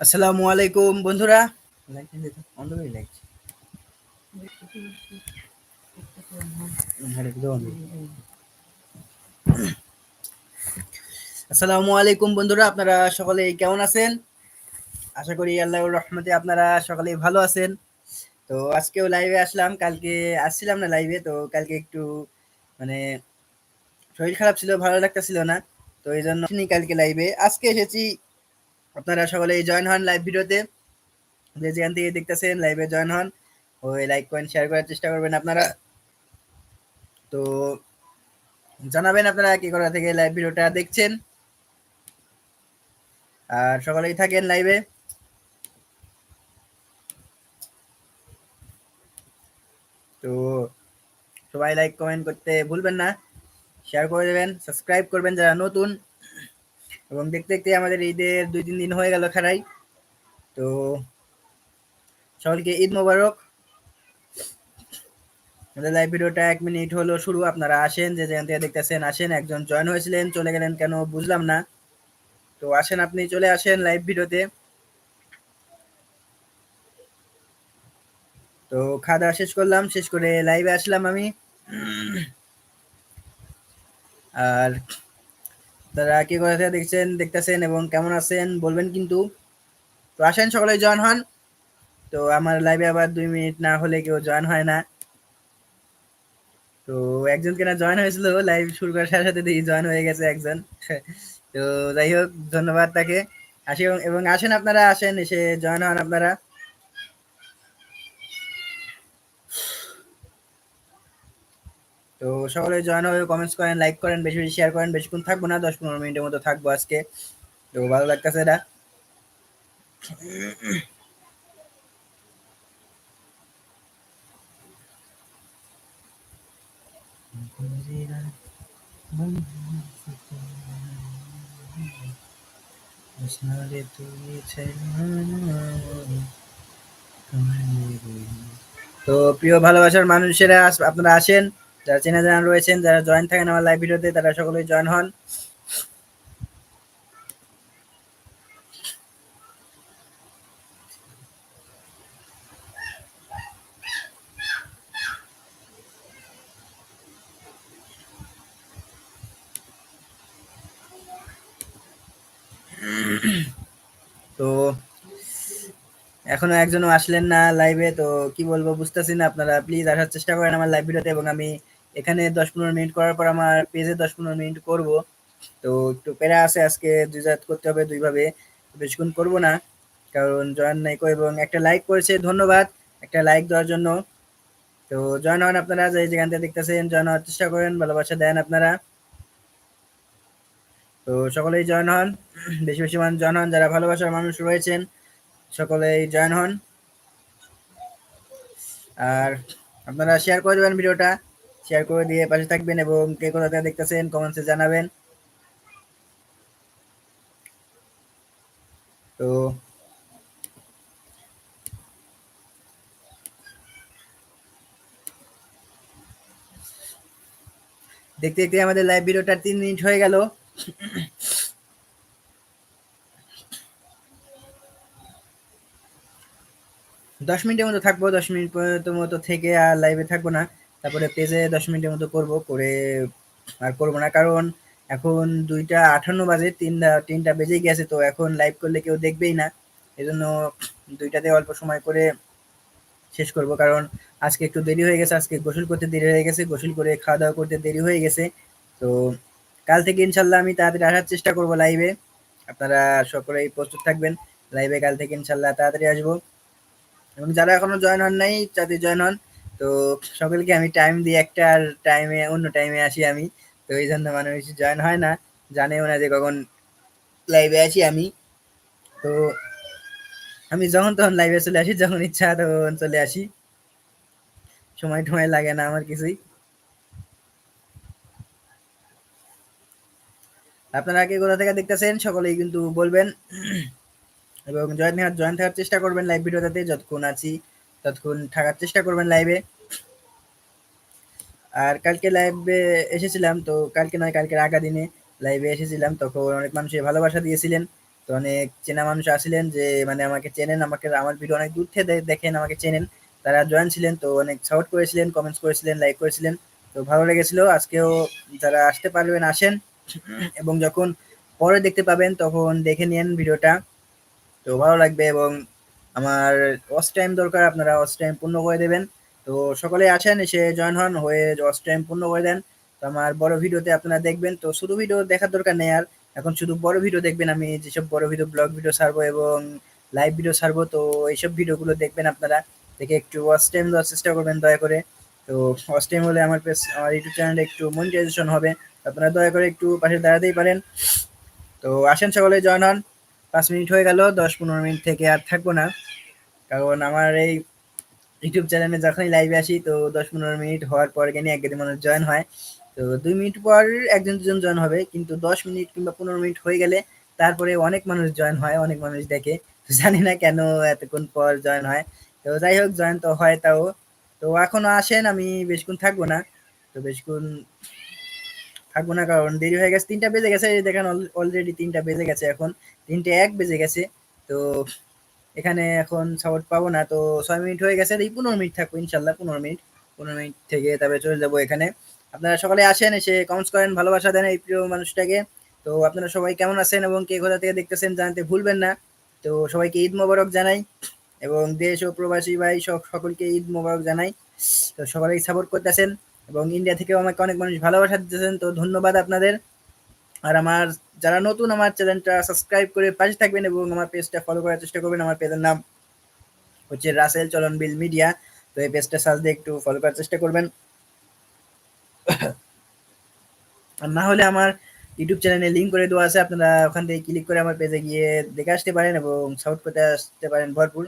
আসসালামু আলাইকুম, বন্ধুরা। আসসালামু আলাইকুম, বন্ধুরা। আপনারা সকলে কেমন আছেন? আশা করি আল্লাহর রহমতে আপনারা সকলে ভালো আছেন। তো আজকেও লাইভে আসলাম। কালকে আসছিলাম না লাইভে তো কালকে একটু মানে শরীর খারাপ ছিল, ভালো লাগতেছিল না। তো এই জন্য কালকে লাইভে আজকে এসেছি আপনারা সকলে জয়েন হন লাইভ ভিডিওতে। যে যেখান থেকে দেখতেছেন লাইভে জয়েন হন, ওই লাইক করেন শেয়ার করার চেষ্টা করবেন আপনারা। তো জানাবেন আপনারা কি করা থেকে লাইভ ভিডিওটা দেখছেন। আর সকলেই থাকেন লাইভে তো সবাই লাইক কমেন্ট করতে ভুলবেন না। শেয়ার করে দেবেন সাবস্ক্রাইব করবেন যারা নতুন। এবং দেখতে দেখতে আমাদের ঈদের দুই তিন দিন হয়ে গেল খেলাই তো সকলকে ঈদ মোবারক। আমাদের লাইভ ভিডিওটা এক মিনিট হলো শুরু। আপনারা আসেন, যে যেখান থেকে দেখতেছেন আসেন, একজন জয়েন হয়েছিলেন, চলে গেলেন কেন বুঝলাম না। তো আসেন আপনি, চলে আসেন লাইভ ভিডিওতে। তো খাওয়া দাওয়া শেষ করলাম, শেষ করে লাইভে আসলাম আমি। আর তারা কি কথা দেখছেন, দেখতেছেন এবং কেমন আছেন বলবেন কিন্তু। তো আসেন, সকলে জয়েন হন। তো আমার লাইভে আবার দুই মিনিট না হলে কেউ জয়েন হয় না। তো একজন কেনা জয়েন হয়েছিল লাইভ শুরু করার সাথে সাথে দেখি জয়েন হয়ে গেছে একজন। তো যাই হোক, ধন্যবাদ তাকে। আসি এবং আসেন আপনারা, আসেন, এসে জয়েন হন আপনারা। তো সকলে জয়েন হয়ে কমেন্টস করেন লাইক করেন, বেশি বেশি শেয়ার করেন, বেশিক্ষণ থাকব না দশ পনেরো মিনিটের মতো থাকব আজকে। তো ভালো লাগতেছে এটা। তো প্রিয় ভালোবাসার মানুষেরা আপনারা আসেন। যারা চেনা জানা রয়েছেন, যারা জয়েন থাকেন আমার লাইভ ভিডিওতে, তারা সকলেই জয়েন হন। তো এখনও একজনও আসলেন না লাইভে তো কি বলব, বুঝতেছি না, আপনারা প্লিজ আসার চেষ্টা করেন আমার লাইভ ভিডিওতে এবং আমি এখানে দশ পনেরো মিনিট করার পর আমার পেজে দশ পনেরো মিনিট করব। তো একটু প্যারা আছে আজকে, দুই জাত করতে হবে দুইভাবে। বেশিক্ষণ করব না, কারণ জয়েন নাই এবং একটা লাইক করেছে, ধন্যবাদ। একটা লাইক দেওয়ার জন্য। তো জয়েন হন আপনারা, যে যেখান থেকে দেখতেছেন, জয়েন হওয়ার চেষ্টা করেন, ভালোবাসা দেন আপনারা। তো সকলেই জয়েন হন, বেশি বেশি মানুষ জয়েন হন, যারা ভালোবাসার মানুষ রয়েছেন, সকলেই জয়েন হন। আর আপনারা শেয়ার করে দেবেন ভিডিওটা। শেয়ার করে দিয়ে পাশে থাকবেন এবং কে কোথা থেকে দেখতেছেন কমেন্টসে জানাবেন। তো দেখতে দেখতে আমাদের লাইভ ভিডিওটা তিন মিনিট হয়ে গেল। দশ মিনিটের মতো থাকব, দশ মিনিট পর্যন্ত মতো থেকে আর লাইভে থাকব না। তারপরে পেজে দশ মিনিটের মতো করব, করে আর করব না, কারণ এখন দুইটা আঠান্ন বাজে, তিনটা তিনটা বেজেই গেছে, তো এখন লাইভ করলে কেউ দেখবেই না। এই জন্য দুইটাতে অল্প সময় করে শেষ করব, কারণ আজকে একটু দেরি হয়ে গেছে, আজকে গোসল করতে দেরি হয়ে গেছে, গোসল করে খাওয়া দাওয়া করতে দেরি হয়ে গেছে। তো কাল থেকে ইনশাল্লাহ আমি তাড়াতাড়ি আসার চেষ্টা করব লাইভে আপনারা সকলেই প্রস্তুত থাকবেন লাইভে কাল থেকে ইনশাল্লাহ তাড়াতাড়ি আসব। এবং যারা এখনও জয়েন হন নাই তাদের জয়েন হন তো সকলকে আমি টাইম দিই, একটা টাইমে অন্য টাইমে আসি আমি। তো এই জন্য মানুষ জয়েন হয় না, জানেও না যে কখন লাইভে আসি আমি। তো আমি যখন তখন লাইভে চলে আসি, যখন ইচ্ছা তখন চলে আসি। সময় টময় লাগে না আমার কিছুই। আপনারা আগে কোথা থেকে দেখতেছেন, সকলেই কিন্তু বলবেন। এবং জয়েন জয়েন থাকার চেষ্টা করবেন লাইভ ভিডিওটাতে যতক্ষণ আছি। ততক্ষণ থাকার চেষ্টা করবেন লাইভে আর কালকে লাইভে এসেছিলাম, তো কালকে নয়, কালকের আগা দিনে লাইভে এসেছিলাম। তখন অনেক মানুষের ভালোবাসা দিয়েছিলেন, তো অনেক চেনা মানুষ আসছিলেন যে মানে আমাকে চেনেন, আমাকে, আমার ভিডিও অনেক দূর থেকে দেখেন, আমাকে চেনেন। তারা জয়েন ছিলেন, তো অনেক সাপোর্ট করেছিলেন কমেন্টস করেছিলেন লাইক করেছিলেন। তো ভালো লেগেছিল। আজকেও যারা আসতে পারবেন, আসেন। এবং যখন পরে দেখতে পাবেন, তখন দেখে নিন ভিডিওটা তো ভালো লাগবে এবং আমার ওয়াচ টাইম দরকার, আপনারা ওয়াচ টাইম পূর্ণ করে দেবেন। তো সকলে আসেন এসে জয়েন হন, হয়ে ওয়াচ টাইম পূর্ণ করে দেন। তো আমার বড় ভিডিওতে আপনারা দেখবেন, তো শুধু ভিডিও দেখার দরকার নেই আর, এখন শুধু বড় ভিডিও দেখবেন আমি, যেসব বড় ভিডিও ব্লগ ভিডিও ছাড়বো এবং লাইভ ভিডিও ছাড়বো, তো এইসব ভিডিওগুলো দেখবেন আপনারা। দেখে একটু ওয়াচ টাইম দেওয়ার চেষ্টা করবেন, দয়া করে। তো ওয়াচ টাইম হলে আমার পেজ আমার ইউটিউব চ্যানেলে একটু মনিটাইজেশন হবে। আপনারা দয়া করে একটু পাশে দাঁড়াতেই পারেন। তো আসেন সকলে জয়েন হন। পাঁচ মিনিট হয়ে গেল, দশ পনেরো মিনিট থেকে আর থাকব না। কারণ আমার এই ইউটিউব চ্যানেলে যখনই লাইভে আসি, তো দশ পনেরো মিনিট হওয়ার পর গেলে একদিন মানুষ জয়েন হয়। তো দুই মিনিট পর একজন দুজন জয়েন হবে, কিন্তু দশ মিনিট কিংবা পনেরো মিনিট হয়ে গেলে তারপরে অনেক মানুষ জয়েন হয়, অনেক মানুষ দেখে। জানি না কেন এতক্ষণ পর জয়েন হয়। তো যাই হোক জয়েন তো হয় তাও। তো এখনও আসেন, আমি বেশিক্ষণ থাকব না। তো বেশিক্ষণ থাকব না, কারণ দেরি হয়ে গেছে। তিনটা বেজে গেছে দেখেন অলরেডি তিনটা বেজে গেছে এখন। তিনটে এক বেজে গেছে। তো এখানে এখন সাপোর্ট পাবো না। তো ছয় মিনিট হয়ে গেছে, এই পনেরো মিনিট থাকব ইনশাল্লাহ, পনেরো মিনিট। পনেরো মিনিট থেকে তারপরে চলে যাব এখানে। আপনারা সকালে আসেন, এসে কমেন্টস করেন, ভালোবাসা দেন এই প্রিয় মানুষটাকে। তো আপনারা সবাই কেমন আছেন এবং কে কোথা থেকে দেখতেছেন জানতে ভুলবেন না। তো সবাইকে ঈদ মোবারক জানাই এবং দেশ ও প্রবাসী ভাই সব সকলকে ঈদ মোবারক জানাই। তো সবাই সাপোর্ট করতেছেন। এবং ইন্ডিয়া থেকেও আমাকে অনেক মানুষ ভালোবাসা দিতেছেন, তো ধন্যবাদ আপনাদের। আর আমার, যারা নতুন আমার চ্যানেলটা সাবস্ক্রাইব করে পাশে থাকবেন এবং আমার পেজটা ফলো করার চেষ্টা করবেন, আমার পেজের নাম হচ্ছে রাসেল চলন বিল মিডিয়া তো এই পেজটা সার্চ দিয়ে একটু ফলো করার চেষ্টা করবেন। আর না হলে আমার ইউটিউব চ্যানেলে লিঙ্ক করে দেওয়া আছে, আপনারা ওখান থেকে ক্লিক করে আমার পেজে গিয়ে দেখে আসতে পারেন এবং সাপোর্ট করতে আসতে পারেন ভরপুর।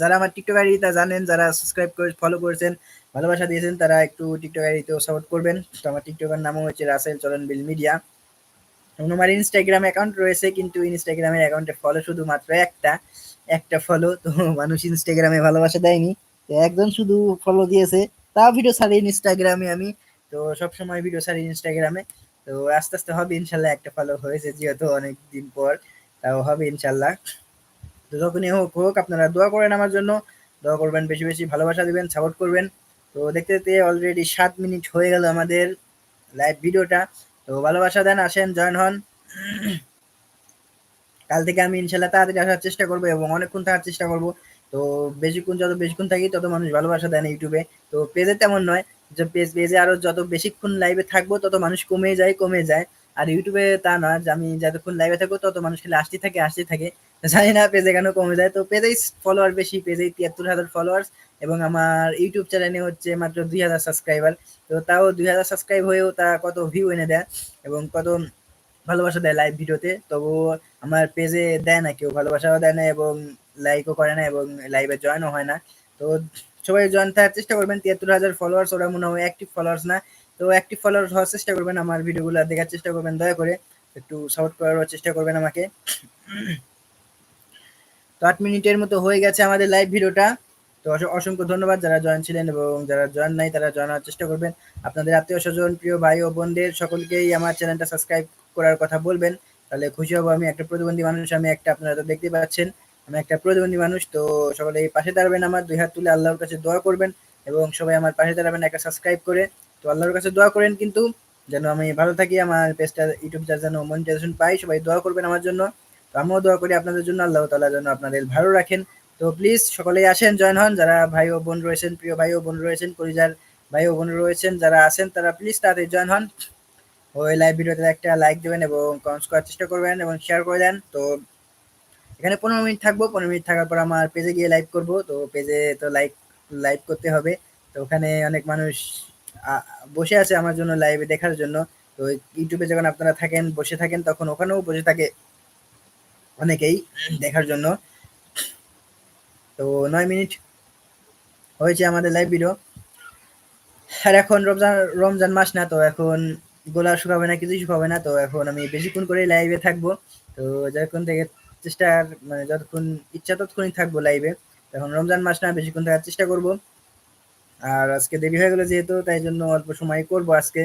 যারা আমার টিকটক আইডি তা জানেন, যারা সাবস্ক্রাইব করে ফলো করেছেন ভালোবাসা দিয়েছেন, তারা একটু টিকটক আইডিতেও সাপোর্ট করবেন। তো আমার টিকটকের নামও হচ্ছে রাসেল চলন বিল মিডিয়া। এবং আমার ইনস্টাগ্রাম অ্যাকাউন্ট রয়েছে, কিন্তু ইনস্টাগ্রামের অ্যাকাউন্টে ফলো শুধুমাত্র একটা একটা ফলো তো মানুষ ইনস্টাগ্রামে ভালোবাসা দেয়নি, তো একজন শুধু ফলো দিয়েছে, তাও ভিডিও ছাড়ি ইনস্টাগ্রামে আমি। তো সব সময় ভিডিও ছাড়ি ইনস্টাগ্রামে তো আস্তে আস্তে হবে ইনশাল্লাহ, একটা ফলো হয়েছে যেহেতু অনেক দিন পর, তাও হবে ইনশাল্লাহ। তো যখনই হোক হোক, আপনারা দোয়া করেন আমার জন্য। দোয়া করবেন, বেশি বেশি ভালোবাসা দিবেন সাপোর্ট করবেন। তো দেখতে দেখতে অলরেডি সাত মিনিট হয়ে গেল আমাদের লাইভ ভিডিওটা। তো ভালোবাসা দেন, আসেন জয়েন হন। কাল থেকে আমি ইনশাল্লাহ তাড়াতাড়ি আসার চেষ্টা করব এবং অনেকক্ষণ থাকার চেষ্টা করব। তো বেশিক্ষণ, যত বেশিক্ষণ থাকি, তত মানুষ ভালোবাসা দেন ইউটিউবে তো পেজে তেমন নয়, যে পেজ পেজে আরও যত বেশিক্ষণ লাইভে থাকব, তত মানুষ কমে যায় কমে যায়। আর ইউটিউবে তা না যে আমি যতক্ষণ লাইভে থাকব, তত মানুষ খেলে আসতে থাকে আসতে থাকে। জানি না পেজে কেন কমে যায়। তো পেজেই ফলোয়ার বেশি পেজে তিয়াত্তর হাজার ফলোয়ার্স এবং আমার ইউটিউব চ্যানেলে হচ্ছে মাত্র দুই হাজার সাবস্ক্রাইবার তো তাও দুই হাজার সাবস্ক্রাইব হয়েও তা কত ভিউ এনে দেয় এবং কত ভালোবাসা দেয় লাইভ ভিডিওতে তবু আমার পেজে দেয় না, কেউ ভালোবাসাও দেয় না এবং লাইকও করে না এবং লাইভে জয়েনও হয় না। তো সবাই জয়েন থাকার চেষ্টা করবেন, তিয়াত্তর হাজার ফলোয়ার্স ওরা মনে হয় অ্যাক্টিভ ফলোয়ার্স না। তো অ্যাক্টিভ ফলোয়ার্স হওয়ার চেষ্টা করবেন, আমার ভিডিওগুলো দেখার চেষ্টা করবেন, দয়া করে একটু সাপোর্ট করার চেষ্টা করবেন আমাকে। তো আট মিনিটের মতো হয়ে গেছে আমাদের লাইভ ভিডিওটা। তো অসংখ্য ধন্যবাদ যারা জয়েন ছিলেন এবং যারা জয়েন নাই তারা জয়েন হওয়ার চেষ্টা করবেন। আপনাদের আত্মীয় স্বজন, প্রিয় ভাই ও বোনদের সকলকেই আমার চ্যানেলটা সাবস্ক্রাইব করার কথা বলবেন। তাহলে খুশি হব আমি একটা প্রতিবন্ধী মানুষ, আমি একটা আপনারা তো দেখতে পাচ্ছেন, আমি একটা প্রতিবন্ধী মানুষ। তো সকলে এই পাশে দাঁড়াবেন আমার, দুই হাত তুলে আল্লাহর কাছে দোয়া করবেন এবং সবাই আমার পাশে দাঁড়াবেন একটা সাবস্ক্রাইব করে। তো আল্লাহর কাছে দোয়া করেন কিন্তু যেন আমি ভালো থাকি, আমার পেজটা ইউটিউব ইউটিউবটা যেন মনিটাইজেশন পাই, সবাই দোয়া করবেন আমার জন্য। তো আমিও দোয়া করি আপনাদের জন্য, আল্লাহ তালা যেন আপনাদের ভালো রাখেন। তো প্লিজ সকলেই আসেন জয়েন হন। যারা ভাই ও বোন রয়েছেন, প্রিয় ভাই ও বোন রয়েছেন পরিবার ভাই ও বোন রয়েছেন, যারা আছেন, তারা প্লিজ তাদের জয়েন হন। ওই লাইভ ভিডিওতে একটা লাইক দেবেন এবং কমেন্টস করার চেষ্টা করবেন এবং শেয়ার করে দেন। তো এখানে পনেরো মিনিট থাকব। পনেরো মিনিট থাকার পর আমার পেজে গিয়ে লাইভ করব। তো পেজে তো লাইক লাইভ করতে হবে। তো ওখানে অনেক মানুষ বসে আছে আমার জন্য লাইভে দেখার জন্য। তো ইউটিউবে যখন আপনারা থাকেন, বসে থাকেন, তখন ওখানেও বসে থাকে অনেকেই দেখার জন্য। তো নয় মিনিট হয়েছে আমাদের লাইভ ভিডিও আর এখন রমজান রমজান মাস না, তো এখন গোলা শুকাবে না, কিছুই শুকাবে না, তো এখন আমি বেশিক্ষণ করে লাইভে থাকব। তো যতক্ষণ থেকে চেষ্টার মানে যতক্ষণ ইচ্ছা ততক্ষণই থাকব লাইভে এখন রমজান মাস না, বেশিক্ষণ থাকার চেষ্টা করব। আর আজকে দেরি হয়ে গেলো যেহেতু, তাই জন্য অল্প সময় করব আজকে।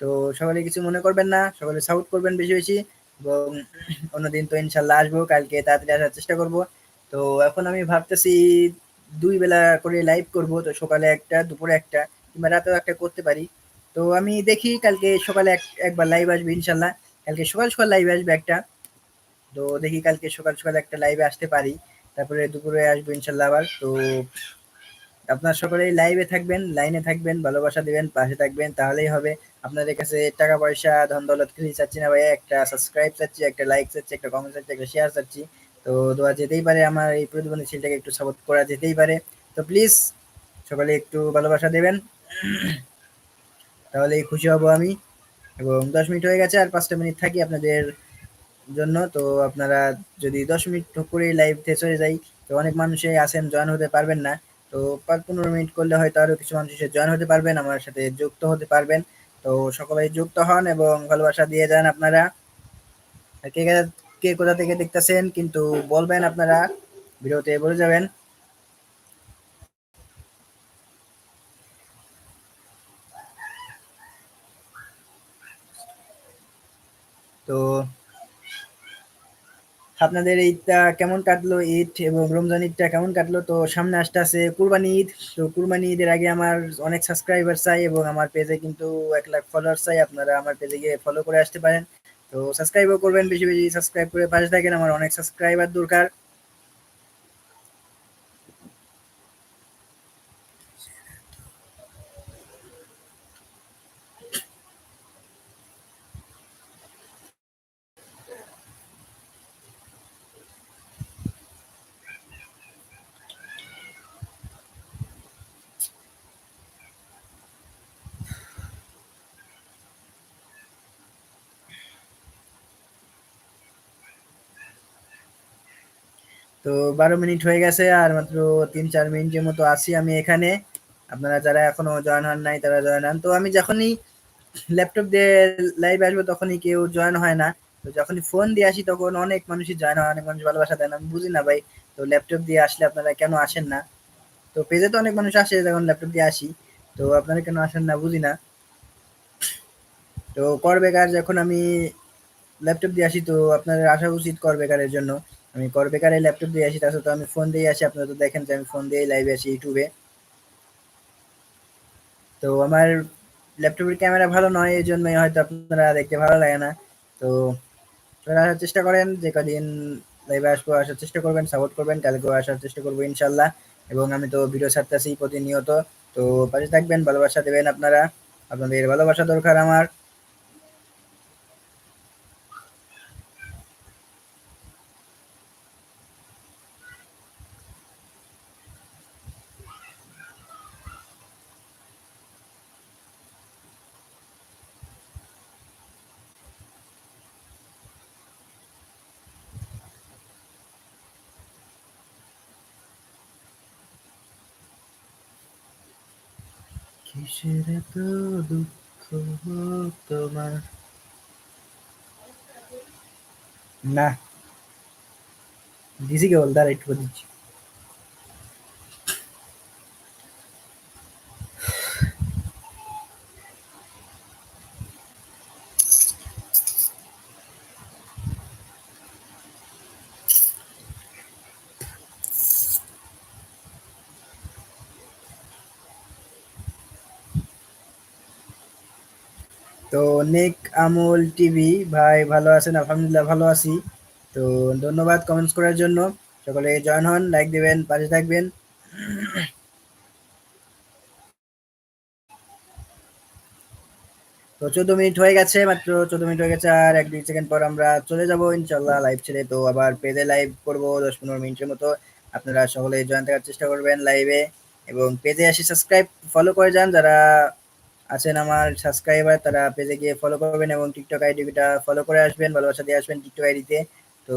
তো সকলে কিছু মনে করবেন না, সকলে সাপোর্ট করবেন বেশি বেশি। এবং অন্যদিন তো ইনশাল্লাহ আসব, কালকে তাড়াতাড়ি আসার চেষ্টা করব। তো এখন আমি ভাবতেছি দুই বেলা করে লাইভ করব, তো সকালে একটা, দুপুরে একটা, কিংবা রাতেও একটা করতে পারি। তো আমি দেখি কালকে সকালে এক, একবার লাইভ আসবে ইনশাল্লাহ। কালকে সকাল সকাল লাইভ আসবে একটা। তো দেখি কালকে সকাল সকাল একটা লাইভে আসতে পারি। তারপরে দুপুরে আসব ইনশাল্লাহ আবার। তো আপনার সকলেই লাইভে থাকবেন লাইনে থাকবেন, ভালোবাসা দিবেন, পাশে থাকবেন, তাহলেই হবে। আপনাদের কাছে টাকা পয়সা ধন দৌলত কিছু চাচ্ছি না ভাইয়া, একটা সাবস্ক্রাইব চাচ্ছি, একটা লাইক চাচ্ছি, একটা কমেন্ট চাচ্ছি, একটা শেয়ার চাচ্ছি। তো দোয়া যেতেই পারে আমার এই প্রতিবন্ধী ছেলেটাকে একটু সাপোর্ট করা যেতেই পারে। তো প্লিজ সকালে একটু ভালোবাসা দেবেন। তাহলেই খুশি হব আমি। এবং দশ মিনিট হয়ে গেছে আর পাঁচটা মিনিট থাকি আপনাদের জন্য। তো আপনারা যদি দশ মিনিট করে লাইভ থেকে চলে যাই, তো অনেক মানুষই আছেন জয়েন হতে পারবেন না। তো পাঁচ পনেরো মিনিট করলে হয়তো আরও কিছু মানুষ এসে জয়েন হতে পারবেন, আমার সাথে যুক্ত হতে পারবেন। তো সকলেই যুক্ত হন এবং ভালোবাসা দিয়ে যান আপনারা। কে কে কোথা থেকে দেখতেছেন, কিন্তু বলবেন আপনারা, ভিডিওতে বলে যাবেন। তো, আপনাদের ঈদটা কেমন কাটলো? ঈদ এবং রমজান ঈদটা কেমন কাটলো? তো সামনে আসতে আছে কুরবানি ঈদ। তো কুরবানি ঈদের আগে আমার অনেক সাবস্ক্রাইবার চাই এবং আমার পেজে কিন্তু এক লাখ ফলোয়ার চাই। আপনারা আমার পেজে গিয়ে ফলো করে আসতে পারেন। তো সাবস্ক্রাইবও করবেন বেশি বেশি সাবস্ক্রাইব করে পাশে থাকেন আমার অনেক সাবস্ক্রাইবার দরকার। তো বারো মিনিট হয়ে গেছে আর মাত্র তিন, চার মিনিটের মতো আছি আমি এখানে। আপনারা যারা এখনও জয়েন হন নাই, তারা জয়েন হন। তো আমি যখনই ল্যাপটপ দিয়ে লাইভ আসব তখনই কেউ জয়েন হয় না। তো যখনই ফোন দিয়ে আসি তখন অনেক মানুষই জয়েন হয়, অনেক মানুষ ভালোবাসা দেন আমি বুঝি না ভাই, তো ল্যাপটপ দিয়ে আসলে আপনারা কেন আসেন না? তো পেজে তো অনেক মানুষ আসে যখন ল্যাপটপ দিয়ে আসি। তো আপনারা কেন আসেন না? বুঝি না। তো কর বেকার যখন আমি ল্যাপটপ দিয়ে আসি, তো আপনাদের আসা উচিত কর বেকারের জন্য। আমি কর বেকারে ল্যাপটপ দিয়ে আসি, তাছাড়া তো আমি ফোন দিয়ে আসি। আপনারা তো দেখেন যে আমি ফোন দিয়ে লাইভে আসি ইউটিউবে তো আমার ল্যাপটপের ক্যামেরা ভালো নয়, এই জন্যই হয়তো আপনারা দেখতে ভালো লাগে না। তো আপনারা আসার চেষ্টা করেন, যে কদিন লাইভে আসব, আসার চেষ্টা করবেন সাপোর্ট করবেন, কালকেও আসার চেষ্টা করব ইনশাল্লাহ। এবং আমি তো ভিডিও ছাড়তেছি প্রতিনিয়ত। তো পাশে থাকবেন, ভালোবাসা দেবেন আপনারা। আপনাদের ভালোবাসা দরকার আমার। কিসের এত দুঃখ তোমার? না। দিছি কেবল দাঁড়া একটু দিচ্ছি তো নেক আমল টিভি। ভাই, ভালো আছেন? আলহামদুলিল্লাহ, ভালো আছি। তো ধন্যবাদ কমেন্টস করার জন্য। সকলে জয়েন হন লাইক দেবেন, পাশে থাকবেন। তো চোদ্দ মিনিট হয়ে গেছে, মাত্র চোদ্দ মিনিট হয়ে গেছে, আর এক দুই সেকেন্ড পর আমরা চলে যাব ইনশাল্লাহ লাইভ ছেড়ে। তো আবার পেজে লাইভ করব দশ পনেরো মিনিটের মতো। আপনারা সকলে জয়েন থাকার চেষ্টা করবেন লাইভে এবং পেজে আসি সাবস্ক্রাইব ফলো করে যান। যারা আছেন আমার সাবস্ক্রাইবার তারা পেজে গিয়ে ফলো করবেন এবং টিকটক আইডিটা ফলো করে আসবেন, ভালোবাসা দিয়ে আসবেন টিকটক আইডিতে তো।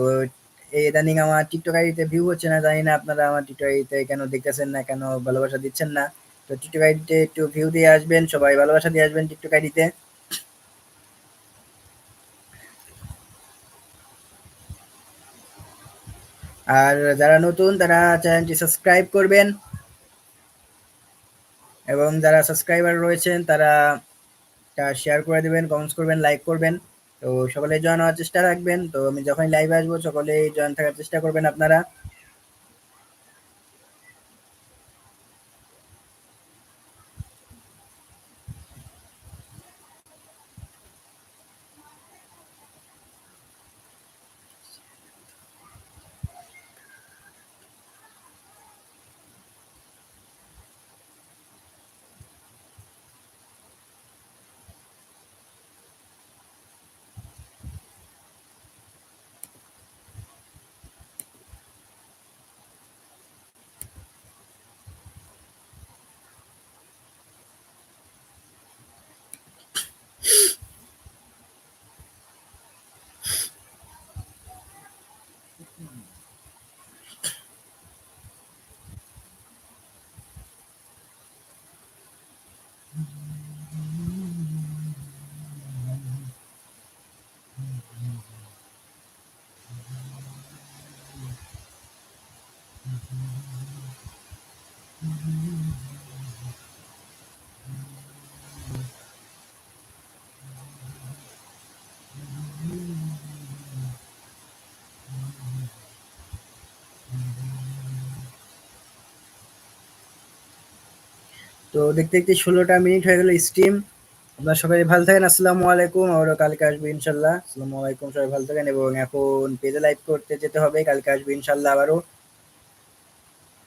এই ইদানিং আমার টিকটক আইডিতে ভিউ হচ্ছে না, জানি না আপনারা আমার টিকটক আইডিতে কেন দেখতেছেন না, কেন ভালোবাসা দিচ্ছেন না। তো টিকটক আইডিতে একটু ভিউ দিয়ে আসবেন, সবাই ভালোবাসা দিয়ে আসবেন টিকটক আইডিতে আর যারা নতুন, তারা চ্যানেলটি সাবস্ক্রাইব করবেন। এবং যারা সাবস্ক্রাইবার রয়েছেন, তারা শেয়ার করে দেবেন কমেন্টস করবেন লাইক করবেন। তো সকলে জয়েন হওয়ার চেষ্টা রাখবেন। তো আমি যখনই লাইভে আসব, সকলেই জয়েন থাকার চেষ্টা করবেন আপনারা। তো দেখতে দেখতে ষোলোটা মিনিট হয়ে গেল স্ট্রিম আপনার সবাই ভালো থাকেন, আসসালামু আলাইকুম। আবারও কালকে আসবে ইনশাল্লাহ। আসসালামু আলাইকুম, সবাই ভালো থাকেন। এবং এখন পেজে লাইভ করতে যেতে হবে। কালকে আসবে ইনশাল্লাহ আবারও।